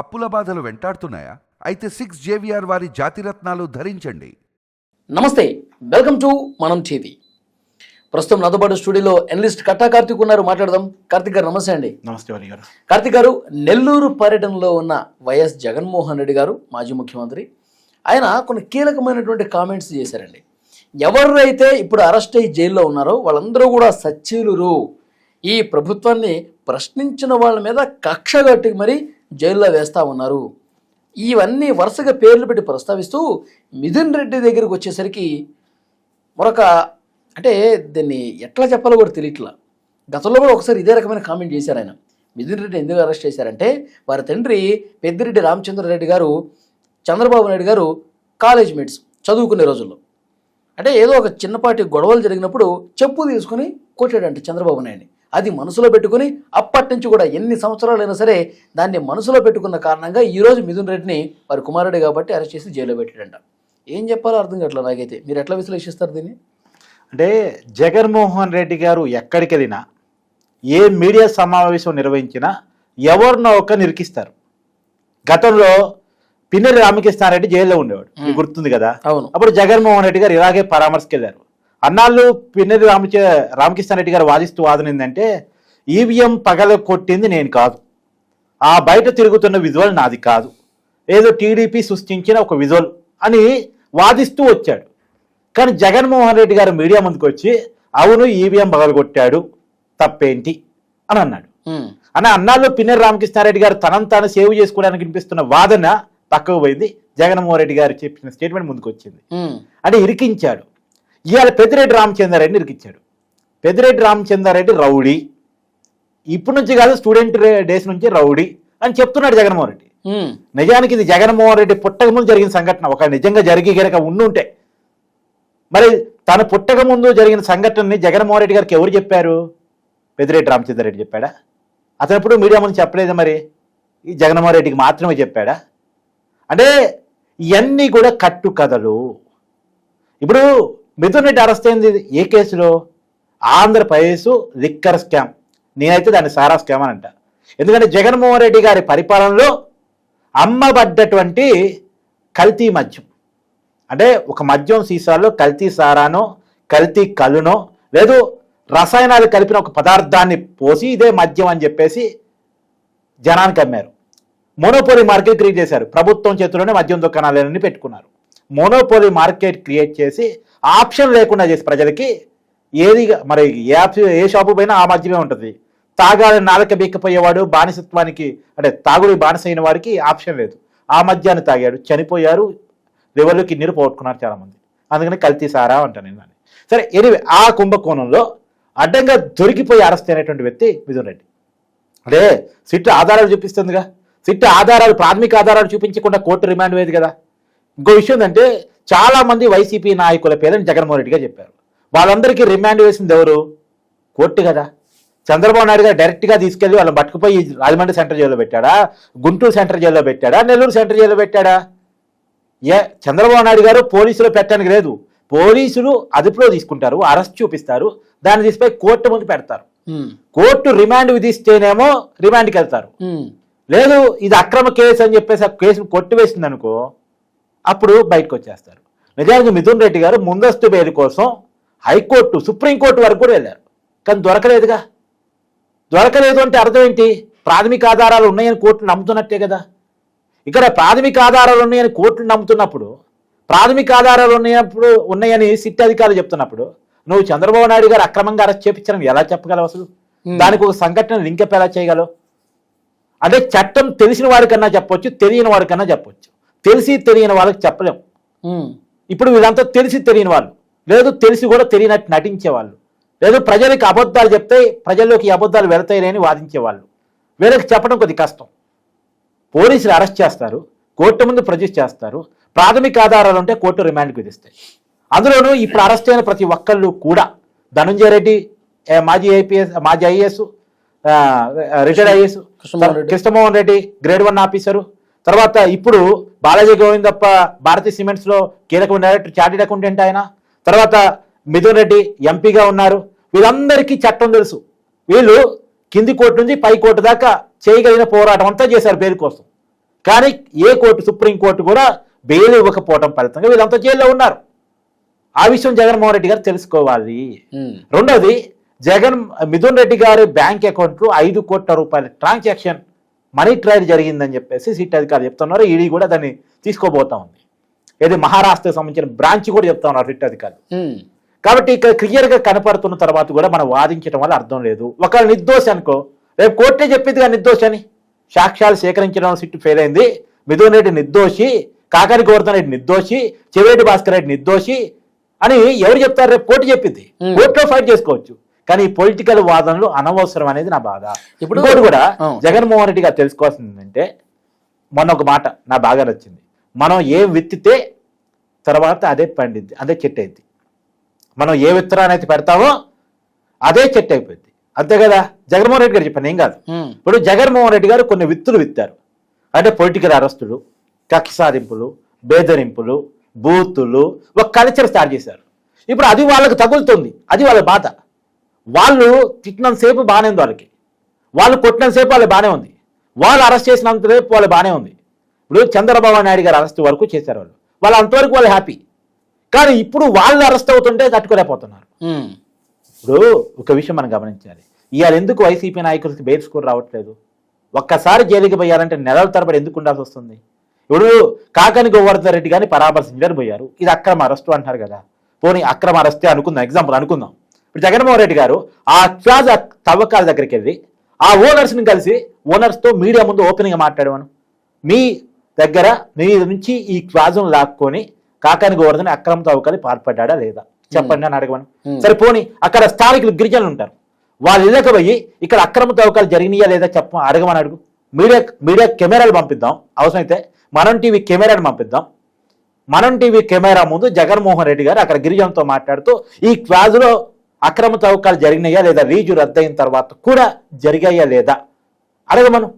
అప్పుల బాధలు వెంటాడుతున్నాయా? అయితే సిక్స్ జేవిఆర్ వారి జాతిరత్నాలు ధరించండి. నమస్తే వెల్కమ్ టు మనం టీవీ. ప్రస్తుతం నాతో పాటు స్టూడియోలో ఎనలిస్ట్ కట్టా కార్తీక్ ఉన్నారు మాట్లాడదాం. కార్తీక్ గారు నమస్తే అండి. నమస్తే వారి గారు. కార్తీక్ గారు నెల్లూరు పర్యటనలో ఉన్న వైఎస్ జగన్మోహన్ రెడ్డి గారు మాజీ ముఖ్యమంత్రి. ఆయన కొన్ని కీలకమైనటువంటి కామెంట్స్ చేశారండి. ఎవరైతే ఇప్పుడు అరెస్ట్ అయ్యి జైల్లో ఉన్నారో వాళ్ళందరూ కూడా సచ్చీలురు. ఈ ప్రభుత్వాన్ని ప్రశ్నించిన వాళ్ళ మీద కక్ష కట్టి మరి జైల్లో వేస్తా ఉన్నారు. ఇవన్నీ వరుసగా పేర్లు పెట్టి ప్రస్తావిస్తూ మిథున్ రెడ్డి దగ్గరికి వచ్చేసరికి మరొక అంటే దీన్ని ఎట్లా చెప్పాలో కూడా తెలియట్లా. గతంలో కూడా ఒకసారి ఇదే రకమైన కామెంట్ చేశారు ఆయన. మిథున్ రెడ్డి ఎందుకు అరెస్ట్ చేశారంటే వారి తండ్రి పెద్దిరెడ్డి రామచంద్రారెడ్డి గారు చంద్రబాబు నాయుడు గారు కాలేజ్ మేట్స్ చదువుకునే రోజుల్లో. అంటే ఏదో ఒక చిన్నపాటి గొడవలు జరిగినప్పుడు చెప్పు తీసుకుని కొట్టాడంట చంద్రబాబు నాయుడిని. అది మనసులో పెట్టుకుని అప్పటి నుంచి కూడా ఎన్ని సంవత్సరాలైనా సరే దాన్ని మనసులో పెట్టుకున్న కారణంగా ఈరోజు మిథున్ రెడ్డిని వారి కుమారుడు కాబట్టి అరెస్ట్ చేసి జైల్లో పెట్టాడంట. ఏం చెప్పాలో అర్థం కావట్లేదు నాకైతే. మీరు ఎట్లా విశ్లేషిస్తారు దీన్ని? అంటే జగన్మోహన్ రెడ్డి గారు ఎక్కడికి వెళ్ళినా ఏ మీడియా సమావేశం నిర్వహించినా ఎవరినో ఒక నిరికిస్తారు. గతంలో పిన్నెల్లి రామకృష్ణారెడ్డి జైల్లో ఉండేవాడు. గుర్తుంది కదా? అవును. అప్పుడు జగన్మోహన్ రెడ్డి గారు ఇలాగే పరామర్శకి వెళ్ళారు అన్నాళ్ళు పిన్నెల్లి రామచ రామకృష్ణారెడ్డి గారు వాదిస్తూ వాదన ఏంటంటే ఈవీఎం పగల కొట్టింది నేను కాదు. ఆ బయట తిరుగుతున్న విజువల్ నాది కాదు. ఏదో టీడీపీ సృష్టించిన ఒక విజువల్ అని వాదిస్తూ వచ్చాడు. కానీ జగన్మోహన్ రెడ్డి గారు మీడియా ముందుకు వచ్చి అవును ఈవీఎం పగలగొట్టాడు తప్పేంటి అని అన్నాడు. అన్న అన్నాళ్ళు పిన్నెర రామకృష్ణారెడ్డి గారు తనను తాను సేవ్ చేసుకోవడానికి వినిపిస్తున్న వాదన పక్కకు పోయింది జగన్మోహన్ రెడ్డి గారు చెప్పిన స్టేట్మెంట్ ముందుకు వచ్చింది అంటే ఇరికించాడు. ఇవాళ పెద్దిరెడ్డి రామచంద్రారెడ్డిని ఇరికించాడు పెద్దిరెడ్డి రామచంద్రారెడ్డి రౌడీ. ఇప్పటి నుంచి కాదు స్టూడెంట్ డేస్ నుంచి రౌడీ అని చెప్తున్నాడు జగన్మోహన్ రెడ్డి. నిజానికి ఇది జగన్మోహన్ రెడ్డి పుట్టక ముందు జరిగిన సంఘటన. ఒక నిజంగా జరిగి గనక ఉండుంటే. మరి తను పుట్టక ముందు జరిగిన సంఘటనని జగన్మోహన్ రెడ్డి గారికి ఎవరు చెప్పారు? పెద్దిరెడ్డి రామచంద్రారెడ్డి చెప్పాడా? అతను ఎప్పుడు మీడియా ముందు చెప్పలేదు మరి? ఈ జగన్మోహన్ రెడ్డికి మాత్రమే చెప్పాడా? అంటే ఇవన్నీ కూడా కట్టు కథలు ఇప్పుడు మిథున్ రెడ్డి అరెస్ట్ అయింది ఏ కేసులో? Andhra Pradesh liquor scam. నేనైతే దాన్ని సారా స్కామ్ అని అంట. ఎందుకంటే జగన్మోహన్ రెడ్డి గారి పరిపాలనలో అమ్మబడ్డటువంటి కల్తీ మద్యం. అంటే ఒక మద్యం సీసాలో కల్తీ సారానో కల్తీ కలునో లేదు రసాయనాలు కలిపిన ఒక పదార్థాన్ని పోసి ఇదే మద్యం అని చెప్పేసి జనానికి అమ్మారు. మోనోపోలీ మార్కెట్ క్రియేట్ చేశారు. ప్రభుత్వం చేతిలోనే మద్యం దుకాణాలన్నీ పెట్టుకున్నారు. మోనోపోలీ మార్కెట్ క్రియేట్ చేసి ఆప్షన్ లేకుండా చేసి ప్రజలకి ఏది మరి ఏ ఏ షాపు పైన ఆ మద్యమే ఉంటుంది. తాగాలని నాలుక బీక్కపోయేవాడు బానిసత్వానికి అంటే తాగుడు బానిస అయిన వాడికి ఆప్షన్ లేదు. ఆ మద్యాన్ని తాగాడు చనిపోయారు రివర్లు కిన్నీరు పోగొట్టుకున్నారు చాలామంది. అందుకని కల్తీ సారా అంటాను నేను సరే ఎనివే ఆ కుంభకోణంలో అడ్డంగా దొరికిపోయి అరెస్ట్ అయినటువంటి వ్యక్తి మిథున్ రెడ్డి. అదే సిట్ ఆధారాలు చూపిస్తుందిగా. సిట్ ఆధారాలు ప్రాథమిక ఆధారాలు చూపించకుండా కోర్టు రిమాండ్ వేది కదా. ఇంకో విషయం ఏంటంటే చాలా మంది వైసీపీ నాయకుల పేరుని జగన్మోహన్ రెడ్డిగా చెప్పారు. వాళ్ళందరికీ రిమాండ్ వేసింది ఎవరు? కోర్టు కదా. చంద్రబాబు నాయుడు గారు డైరెక్ట్గా తీసుకెళ్ళి వాళ్ళని పట్టుకుపోయి రాజమండ్రి సెంటర్ జైల్లో పెట్టాడా? గుంటూరు సెంటర్ జైల్లో పెట్టాడా? నెల్లూరు సెంటర్ జైల్లో పెట్టాడా? ఏ చంద్రబాబు నాయుడు గారు పోలీసులు పెట్టడానికి లేదు. పోలీసులు అదుపులో తీసుకుంటారు అరెస్ట్ చూపిస్తారు దాన్ని తీసిపోయి కోర్టు ముందు పెడతారు. కోర్టు రిమాండ్ విధిస్తేనేమో రిమాండ్కి వెళ్తారు. లేదు ఇది అక్రమ కేసు అని చెప్పేసి ఆ కేసును కొట్టివేసింది అనుకో అప్పుడు బయటకు వచ్చేస్తారు నిజానికి మిథున్ రెడ్డి గారు ముందస్తు బెయిల్ కోసం హైకోర్టు సుప్రీంకోర్టు వరకు కూడా వెళ్ళారు. కానీ దొరకలేదుగా. దొరకలేదు అంటే అర్థం ఏంటి? ప్రాథమిక ఆధారాలు ఉన్నాయని కోర్టు నమ్ముతున్నట్టే కదా. ఇక్కడ ప్రాథమిక ఆధారాలు ఉన్నాయని కోర్టును నమ్ముతున్నప్పుడు ప్రాథమిక ఆధారాలు ఉన్నప్పుడు ఉన్నాయని సిట్ అధికారులు చెప్తున్నప్పుడు నువ్వు చంద్రబాబు నాయుడు గారు అక్రమంగా అరెస్ట్ చేపించారని ఎలా చెప్పగలవు అసలు. దానికి ఒక సంఘటన లింకప్ ఎలా చేయగలవు? అంటే చట్టం తెలిసిన వాడికన్నా చెప్పొచ్చు తెలియని వాడికన్నా చెప్పొచ్చు. తెలిసి తెలియని వాళ్ళకి చెప్పలేం. ఉమ్, ఇప్పుడు వీళ్ళంతా తెలిసి తెలియని వాళ్ళు. లేదు తెలిసి కూడా తెలియనట్టు నటించే వాళ్ళు లేదు ప్రజలకి అబద్ధాలు చెప్తే ప్రజల్లోకి అబద్ధాలు వెళతాయని వాదించే వాళ్ళు వీళ్ళకి చెప్పడం కొద్ది కష్టం. పోలీసులు అరెస్ట్ చేస్తారు. కోర్టు ముందు ప్రొడ్యూస్ చేస్తారు. ప్రాథమిక ఆధారాలు ఉంటే కోర్టు రిమాండ్కి విధిస్తాయి. అందులోనూ ఇప్పుడు అరెస్ట్ అయిన ప్రతి ఒక్కళ్ళు కూడా ధనుంజయ రెడ్డి మాజీ ఐపీఎస్ మాజీ IAS retired IAS. Krishnamohan Reddy grade one officer. తర్వాత ఇప్పుడు బాలాజీ గోవిందప్ప భారతీ సిమెంట్స్లో కీలక డైరెక్టర్ చార్టెడ్ అకౌంటెంట్ ఆయన. తర్వాత మిథున్ రెడ్డి ఎంపీగా ఉన్నారు. వీళ్ళందరికీ చట్టం తెలుసు. వీళ్ళు కింది కోర్టు నుంచి పై కోర్టు దాకా చేయగలిగిన పోరాటం అంతా చేశారు పేరు కోసం. కానీ ఏ కోర్టు సుప్రీం కోర్టు కూడా బెయిల్ ఇవ్వకపోవడం ఫలితంగా వీళ్ళంతా జైల్లో ఉన్నారు. ఆ విషయం జగన్మోహన్ రెడ్డి గారు తెలుసుకోవాలి. రెండోది జగన్ మిథున్ రెడ్డి గారి బ్యాంక్ అకౌంట్లో ఐదు కోట్ల రూపాయల ట్రాన్సాక్షన్ మనీ ట్రయల్ జరిగిందని చెప్పేసి సిట్ అధికారులు చెప్తున్నారు. ఈడీ కూడా దాన్ని తీసుకోబోతా ఉంది. ఏది మహారాష్ట్రకు సంబంధించిన బ్రాంచ్ కూడా చెప్తా ఉన్నారు సిట్ అధికారులు. కాబట్టి ఇక్కడ క్లియర్గా కనపడుతున్న తర్వాత కూడా మనం వాదించడం వల్ల అర్థం లేదు. ఒక నిర్దోషి అనుకో రేపు కోర్టే చెప్పిందిగా నిర్దోషి అని. సాక్ష్యాలు సేకరించడం సిట్టు ఫెయిల్ అయింది. మిథున్ రెడ్డి నిర్దోషి కాకాని గోవర్ధన్ రెడ్డి నిర్దోషి చెవేటి భాస్కర్ రెడ్డి నిర్దోషి అని ఎవరు చెప్తారు? రేపు కోర్టు చెప్పింది. కోర్టులో ఫైట్ చేసుకోవచ్చు. కానీ ఈ పొలిటికల్ వాదనలు అనవసరం అనేది నా బాధ. ఇప్పుడు- కూడా. జగన్మోహన్ రెడ్డి గారు తెలుసుకోవాల్సింది ఏంటంటే మొన్న ఒక మాట నా బాగా నచ్చింది. మనం ఏం విత్తితే తర్వాత అదే పండిద్ది అదే చెట్టు అయింది మనం ఏ విత్తనాన్ని అయితే పెడతామో అదే చెట్టు అయిపోయింది అంతే కదా? జగన్మోహన్ రెడ్డి గారు చెప్పాను ఏం కాదు. ఇప్పుడు జగన్మోహన్ రెడ్డి గారు కొన్ని విత్తులు విత్తారు. అంటే పొలిటికల్ అరెస్టులు కక్ష సాధింపులు బేదరింపులు బూతులు ఒక కల్చర్ స్టార్ట్ చేశారు. ఇప్పుడు అది వాళ్ళకి తగులుతుంది. అది వాళ్ళ బాధ. వాళ్ళు తిట్టినంతసేపు బాగానే ఉంది వాళ్ళకి. వాళ్ళు కొట్టినంతసేపు వాళ్ళు బాగానే ఉంది. వాళ్ళు అరెస్ట్ చేసినంతసేపు వాళ్ళు బాగానే ఉంది. ఇప్పుడు చంద్రబాబు నాయుడు గారు అరెస్ట్ వరకు చేశారు వాళ్ళు. వాళ్ళు అంతవరకు వాళ్ళు హ్యాపీ. కానీ ఇప్పుడు వాళ్ళు అరెస్ట్ అవుతుంటే తట్టుకోలేకపోతున్నారు. ఇప్పుడు ఒక విషయం మనం గమనించాలి. ఇవాళ ఎందుకు వైసీపీ నాయకులకి బెయిల్ స్కోర్ రావట్లేదు? ఒక్కసారి జైలుకి పోయారంటే నెలల తరబడి ఎందుకు ఉండాల్సి వస్తుంది? ఇప్పుడు కాకని గోవర్ధన్ రెడ్డి గారిని పరామర్శించడానికి పోయారు. ఇది అక్రమ అరెస్టు అంటారు కదా. పోనీ అక్రమ అరెస్టే అనుకుందాం. ఎగ్జాంపుల్ అనుకుందాం. ఇప్పుడు జగన్మోహన్ రెడ్డి గారు ఆ క్లాజ్ తవ్వకాల దగ్గరికి వెళ్ళి ఆ ఓనర్స్ని కలిసి ఓనర్స్తో మీడియా ముందు ఓపెనింగ్గా మాట్లాడమను మీ దగ్గర మీ నుంచి ఈ క్లాజును లాక్కొని కాకాని గోవర్ధన్ అక్రమ తవ్వకాలు పాల్పడ్డా లేదా? చెప్పండి అని అడగమను. Hmm. సరే పోనీ అక్కడ స్థానికులు గిరిజనులు ఉంటారు. వాళ్ళు ఇళ్ళకి పోయి ఇక్కడ అక్రమ తవ్వకాలు జరిగినాయా లేదా చెప్ప అడగమని అడుగు. మీడియా మీడియా కెమెరాలు పంపిద్దాం. అవసరమైతే మనం టీవీ కెమెరాను పంపిద్దాం. మనం టీవీ కెమెరా ముందు జగన్మోహన్ రెడ్డి గారు అక్కడ గిరిజనులతో మాట్లాడుతూ ఈ క్లాజులో అక్రమ తవ్వకాలు జరిగినాయా లేదా? రీజు రద్దయిన తర్వాత కూడా జరిగాయా లేదా? అడగమను.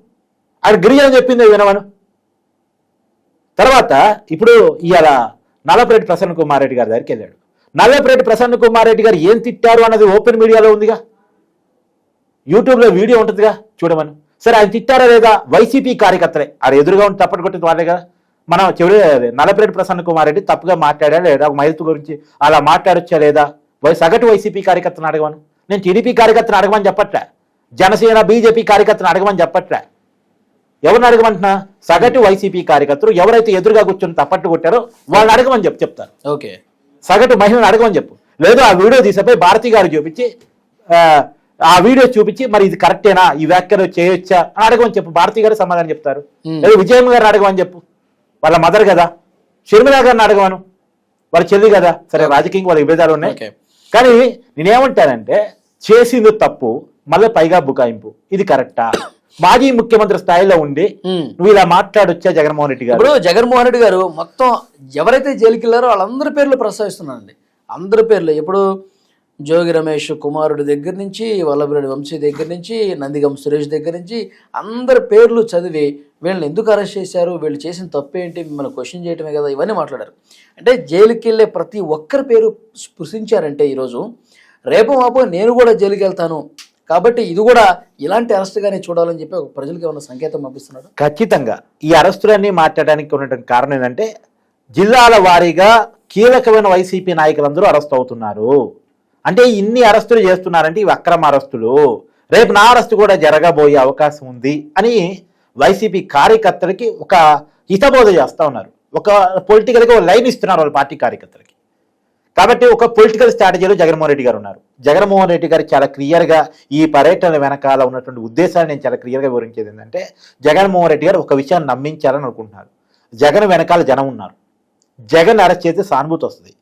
అక్కడ గిరిజన చెప్పింది వినమను. తర్వాత ఇప్పుడు ఇవాళ నల్లపరెడ్డి ప్రసన్న కుమార్ రెడ్డి గారి దగ్గరికి వెళ్ళాడు. నల్లపరెడ్డి ప్రసన్న కుమార్ రెడ్డి గారు ఏం తిట్టారు అన్నది ఓపెన్ మీడియాలో ఉందిగా? యూట్యూబ్లో వీడియో ఉంటుందిగా? చూడమను. సరే ఆయన తిట్టారా లేదా? వైసీపీ కార్యకర్తలే. అది ఎదురుగా ఉండి తప్పటి కొట్టింది వాళ్ళేగా మనం చెడు నల్లపరెడ్డి ప్రసన్న కుమార్ రెడ్డి తప్పుగా మాట్లాడా లేదా? ఒక మహిళ గురించి అలా మాట్లాడొచ్చా లేదా? సగటు వైసీపీ కార్యకర్తను అడగమను? నేను టీడీపీ కార్యకర్తను అడగమని చెప్పట్లే? జనసేన బీజేపీ కార్యకర్తను అడగమని చెప్పట్లే? ఎవరిని అడగమంటున్నా? సగటు వైసీపీ కార్యకర్తలు ఎవరైతే ఎదురుగా కూర్చొని తప్పట్టు కొట్టారో వాళ్ళని అడగమని చెప్పు చెప్తారు ఓకే. సగటు మహిళను అడగమని చెప్పు. లేదు ఆ వీడియో తీసేపోయి భారతి గారు చూపించి ఆ, వీడియో చూపించి మరి ఇది కరెక్టేనా? ఈ వ్యాఖ్యలు చేయొచ్చా? అని అడగమని చెప్పు. భారతి గారు సమాధానం చెప్తారు. లేదు విజయమ్మ గారిని అడగమని చెప్పు. వాళ్ళ మదర్ కదా. షర్మిల గారిని అడగమను. వాళ్ళ చెల్లి కదా. సరే రాజకీయంగా వాళ్ళ విభేదాలు ఉన్నాయి. కానీ నేనేమంటానంటే చేసింది తప్పు మళ్ళీ పైగా బుకాయింపు. ఇది కరెక్టా? మాజీ ముఖ్యమంత్రి స్థాయిలో ఉండి. నువ్వు ఇలా మాట్లాడొచ్చా జగన్మోహన్ రెడ్డి గారు? ఇప్పుడు జగన్మోహన్ రెడ్డి గారు మొత్తం ఎవరైతే జైలుకి వెళ్ళారో వాళ్ళందరి పేర్లు ప్రస్తావిస్తున్నారండి. అందరి పేర్లు. ఇప్పుడు జోగి రమేష్ కుమారుడి దగ్గర నుంచి వల్లభరెడ్డి వంశీ దగ్గర నుంచి నందిగం సురేష్ దగ్గర నుంచి అందరి పేర్లు చదివి వీళ్ళని ఎందుకు అరెస్ట్ చేశారు వీళ్ళు చేసిన తప్పేంటి మిమ్మల్ని క్వశ్చన్ చేయటమే కదా ఇవన్నీ మాట్లాడారు. అంటే జైలుకి వెళ్ళే ప్రతి ఒక్కరి పేరు స్పృశించారంటే ఈరోజు రేపు మాపో నేను కూడా జైలుకి వెళ్తాను కాబట్టి ఇది కూడా ఇలాంటి అరెస్ట్గానే చూడాలని చెప్పి ఒక ప్రజలకు ఏమైనా సంకేతం పంపిస్తున్నాడు ఖచ్చితంగా. ఈ అరెస్టులన్నీ మాట్లాడడానికి ఉన్నటువంటి కారణం ఏంటంటే జిల్లాల వారీగా కీలకమైన వైసీపీ నాయకులందరూ అరెస్ట్ అవుతున్నారు. అంటే ఇన్ని అరెస్టులు చేస్తున్నారంటే ఇవి అక్రమ అరెస్టులు. రేపు నా అరెస్టు కూడా జరగబోయే అవకాశం ఉంది అని వైసీపీ కార్యకర్తలకి ఒక హితబోధ చేస్తా ఉన్నారు. ఒక పొలిటికల్గా ఒక లైన్ ఇస్తున్నారు వాళ్ళ పార్టీ కార్యకర్తలకి. కాబట్టి ఒక పొలిటికల్ స్ట్రాటజీలో జగన్మోహన్ రెడ్డి గారు ఉన్నారు. జగన్మోహన్ రెడ్డి గారు చాలా క్లియర్గా ఈ పర్యటన వెనకాల ఉన్నటువంటి ఉద్దేశాన్ని నేను చాలా క్లియర్గా వివరించేది ఏంటంటే జగన్మోహన్ రెడ్డి గారు ఒక విషయాన్ని నమ్మించాలని అనుకుంటున్నారు. జగన్ వెనకాల జనం ఉన్నారు. జగన్ అరెస్ట్ చేస్తే సానుభూతి వస్తుంది.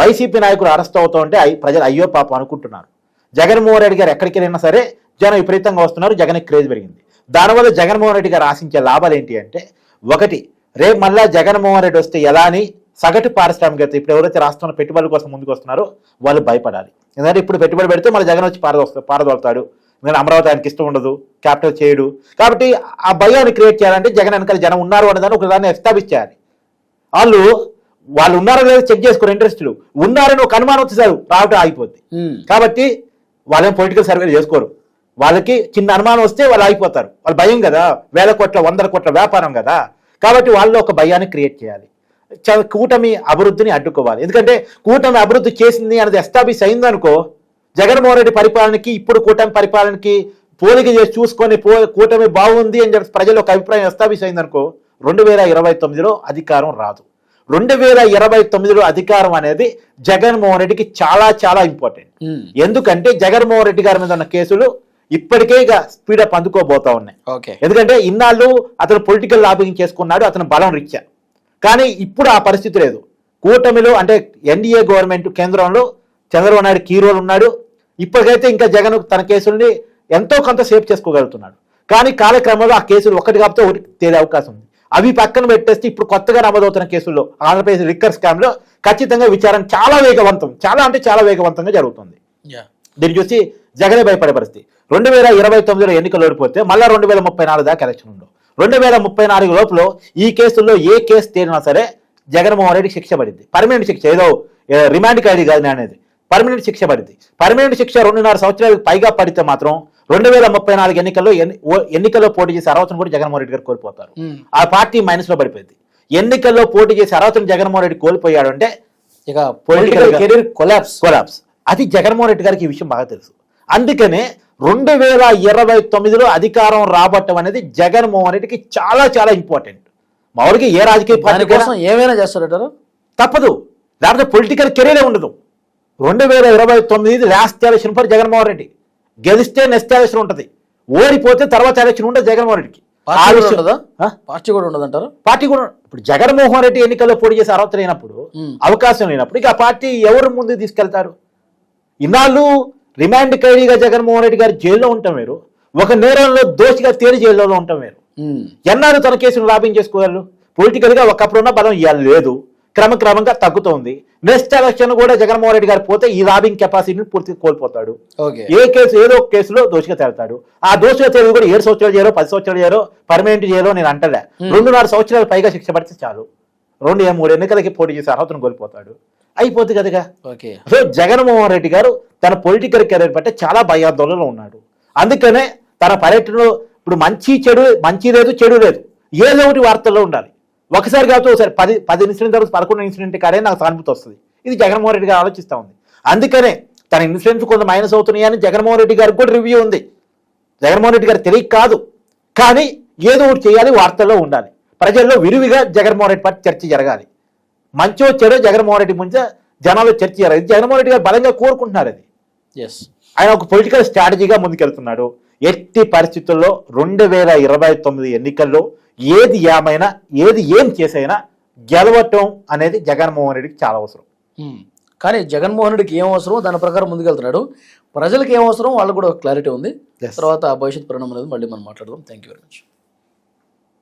వైసీపీ నాయకులు అరెస్ట్ అవుతూ ఉంటే ప్రజలు అయ్యో పాపం అనుకుంటున్నారు. జగన్మోహన్ రెడ్డి గారు ఎక్కడికి వెళ్ళినా సరే జనం విపరీతంగా వస్తున్నారు జగన్ క్రేజ్ పెరిగింది. దానివల్ల జగన్మోహన్ రెడ్డి గారు ఆశించే లాభాలు ఏంటి అంటే ఒకటి రేపు మళ్ళా జగన్మోహన్ రెడ్డి వస్తే ఎలా అని సగటు పారిశ్రామికత ఇప్పుడు ఎవరైతే రాష్ట్రంలో పెట్టుబడుల కోసం ముందుకు వస్తున్నారో వాళ్ళు భయపడాలి. ఎందుకంటే ఇప్పుడు పెట్టుబడి పెడితే మళ్ళీ జగన్ వచ్చి పారదోస్తా పారదోలుతాడు. ఎందుకంటే అమరావతి ఆయనకి ఇష్టం ఉండదు క్యాపిటల్ చేయడు. కాబట్టి ఆ భయాన్ని క్రియేట్ చేయాలంటే జగన్ వెనకాల జనం ఉన్నారు అనేదాన్ని ఒకదాన్ని ఎస్టాబ్లిష్ చేయాలి. వాళ్ళు వాళ్ళు ఉన్నారో లేదో చెక్ చేసుకోరు ఇంట్రెస్టులు. ఉన్నారని ఒక అనుమానం వచ్చేసారు రావటం ఆగిపోద్ది. కాబట్టి వాళ్ళేం పొలిటికల్ సర్వేలు చేసుకోరు. వాళ్ళకి చిన్న అనుమానం వస్తే వాళ్ళు ఆగిపోతారు. వాళ్ళు భయం కదా. వేల కోట్ల వందల కోట్ల వ్యాపారం కదా. కాబట్టి వాళ్ళు ఒక భయాన్ని క్రియేట్ చేయాలి. కూటమి అభివృద్ధిని అడ్డుకోవాలి. ఎందుకంటే కూటమి అభివృద్ధి చేసింది అనేది ఎస్టాబ్లిష్ అయిందనుకో జగన్మోహన్ రెడ్డి పరిపాలనకి ఇప్పుడు కూటమి పరిపాలనకి పోలిక చేసి చూసుకొని పో కూటమి బాగుంది అని చెప్పి ప్రజలు ఒక అభిప్రాయం ఎస్టాబ్లిష్ అయిందనుకో రెండు వేల ఇరవై తొమ్మిదిలో అధికారం రాదు. రెండు వేల ఇరవై తొమ్మిదిలో అధికారం అనేది జగన్మోహన్ రెడ్డికి చాలా చాలా ఇంపార్టెంట్ ఉమ్, ఎందుకంటే జగన్మోహన్ రెడ్డి గారి మీద ఉన్న కేసులు ఇప్పటికే ఇక స్పీడప్ అందుకోబోతా ఉన్నాయి. ఓకే ఎందుకంటే ఇన్నాళ్ళు అతను పొలిటికల్ లాబింగ్ చేసుకున్నాడు అతను బలం రీత్యా. కానీ ఇప్పుడు ఆ పరిస్థితి లేదు. కూటమిలో అంటే ఎన్డీఏ గవర్నమెంట్ కేంద్రంలో చంద్రబాబు నాయుడు కీ రోల్ ఉన్నాడు. ఇప్పటికైతే ఇంకా జగన్ తన కేసుల్ని ఎంతో కొంత సేఫ్ చేసుకోగలుగుతున్నాడు. కానీ కాలక్రమంలో ఆ కేసులు ఒకటి కాకపోతే ఒకటి తేలే అవకాశం ఉంది. అవి పక్కన పెట్టేస్తే ఇప్పుడు కొత్తగా నమోదవుతున్న కేసుల్లో ఆంధ్రప్రదేశ్ లిక్కర్ స్కామ్లో ఖచ్చితంగా విచారణ చాలా వేగవంతం చాలా అంటే చాలా వేగవంతంగా జరుగుతుంది. దీన్ని చూసి జగనే భయపడే పరిస్థితి. రెండు వేల ఇరవై తొమ్మిదిలో ఎన్నికలు ఓడిపోతే మళ్ళీ రెండు వేల ముప్పై నాలుగు దాకా ఎలక్షన్ ఉండవు. రెండు వేల ముప్పై నాలుగు లోపల ఈ కేసుల్లో ఏ కేసు తేలినా సరే జగన్మోహన్ రెడ్డి శిక్ష పడింది. పర్మనెంట్ శిక్ష ఏదో రిమాండ్ ఖైదీ కాదు అనేది. పర్మనెంట్ శిక్ష పడింది. పర్మనెంట్ శిక్ష రెండున్నర సంవత్సరాలకు పైగా పడితే మాత్రం రెండు వేల ముప్పై నాలుగు ఎన్నికల్లో ఎన్నికల్లో పోటీ చేసే అర్హతను కూడా జగన్మోహన్ రెడ్డి గారు కోల్పోతారు. ఆ పార్టీ మైనస్లో పడిపోయింది. ఎన్నికల్లో పోటీ చేసే అర్హతను జగన్మోహన్ రెడ్డి కోల్పోయాడు అంటే ఇక పొలిటికల్ కెరీర్ కొలాప్స్ కొలాప్స్ అది జగన్మోహన్ రెడ్డి గారికి ఈ విషయం బాగా తెలుసు. అందుకనే రెండు వేల ఇరవై తొమ్మిదిలో అధికారం రాబట్టం అనేది జగన్మోహన్ రెడ్డికి చాలా చాలా ఇంపార్టెంట్ మామూలుగా ఏ రాజకీయ పార్టీ దానికోసం ఏమైనా చేస్తారంటారు తప్పదు. లేకపోతే పొలిటికల్ కెరీరే ఉండదు. రెండు వేల ఇరవై తొమ్మిది last election for Jaganmohan Reddy. గెలిస్తే నెక్స్ట్ ఎలక్షన్ ఉంటుంది. ఓడిపోతే తర్వాత ఎలక్షన్ ఉంటుంది జగన్మోహన్ రెడ్డికి. పార్టీ కూడా ఉండదా? ఆ? పార్టీ కూడా ఉండదంటారు? పార్టీ కూడా ఇప్పుడు జగన్మోహన్ రెడ్డి ఎన్నికల్లో పోటీ చేసే అర్హత లేనప్పుడు. అవకాశం లేనప్పుడు ఇక ఆ పార్టీ ఎవరు ముందు తీసుకెళ్తారు? ఇన్నాళ్ళు రిమాండ్ ఖైదీగా జగన్మోహన్ రెడ్డి గారు జైల్లో ఉండటం వేరు. ఒక నేరంలో దోషిగా తేలి జైల్లో ఉండటం వేరు. ఉమ్, ఎన్నాళ్ళు తన కేసును లాభింగ్ చేసుకోగలరు? పొలిటికల్గా ఒకప్పుడు ఉన్న బలం ఇవాళ లేదు. క్రమక్రమంగా తగ్గుతోంది. నెక్స్ట్ ఎలక్షన్ కూడా జగన్మోహన్ రెడ్డి గారు పోతే ఈ లాభింగ్ కెపాసిటీని పూర్తిగా కోల్పోతాడు. ఓకే. ఏ కేసు ఏదో ఒక కేసులో దోషిగా తేలుతాడు. ఆ దోషిగా తేలి కూడా ఏడు సంవత్సరాలు చేయరో పది సంవత్సరాలు చేయరో పర్మనెంట్ చేయరో నేను అంటలే. రెండున్నర సంవత్సరాలు పైగా శిక్ష పడితే చాలు. రెండు ఏ మూడు ఎన్నికలకి పోటీ చేసి అర్హతను కోల్పోతాడు. అయిపోతుంది కదగా. ఓకే. సో జగన్మోహన్ రెడ్డి గారు తన పొలిటికల్ కెరీర్ పట్ల చాలా భయాందోళనలో ఉన్నాడు. అందుకనే తన పర్యటనలో ఇప్పుడు మంచి చెడు మంచి లేదు చెడు లేదు. ఏదో ఒకటి వార్తల్లో ఉండాలి. ఒకసారి కాకపోతే ఒకసారి పది పది ఇన్సిడెంట్ తర్వాత పదకొండు ఇన్సిడెంట్ కాడే నాకు సానుభూతి వస్తుంది. ఇది జగన్మోహన్ రెడ్డి గారు ఆలోచిస్తూ ఉంది. అందుకనే తన ఇన్సిడెంట్స్ కొంత మైనస్ అవుతున్నాయని జగన్మోహన్ రెడ్డి గారికి కూడా రివ్యూ ఉంది. జగన్మోహన్ రెడ్డి గారు తెలియక కాదు. కానీ ఏదో ఒకటి చేయాలి వార్తల్లో ఉండాలి. ప్రజల్లో విరివిగా జగన్మోహన్ రెడ్డి పట్ల చర్చ జరగాలి. మంచో చెడో జగన్మోహన్ రెడ్డి ముందు జనాలు చర్చ జరగాలి. జగన్మోహన్ రెడ్డి గారు బలంగా కోరుకుంటున్నారు అది. ఎస్ ఆయన ఒక పొలిటికల్ స్ట్రాటజీగా ముందుకెళ్తున్నాడు. ఎట్టి పరిస్థితుల్లో రెండు వేల ఇరవై తొమ్మిది ఎన్నికల్లో ఏది ఏమైనా ఏది ఏం చేసైనా గెలవటం అనేది జగన్మోహన్ రెడ్డికి చాలా అవసరం. కానీ జగన్మోహన్ రెడ్డికి ఏం అవసరమో దాని ప్రకారం ముందుకెళ్తున్నాడు. ప్రజలకు ఏం అవసరం వాళ్ళకు కూడా క్లారిటీ ఉంది. తర్వాత భవిష్యత్ పరిణామం అనేది మళ్ళీ మనం మాట్లాడదాం. Thank you very much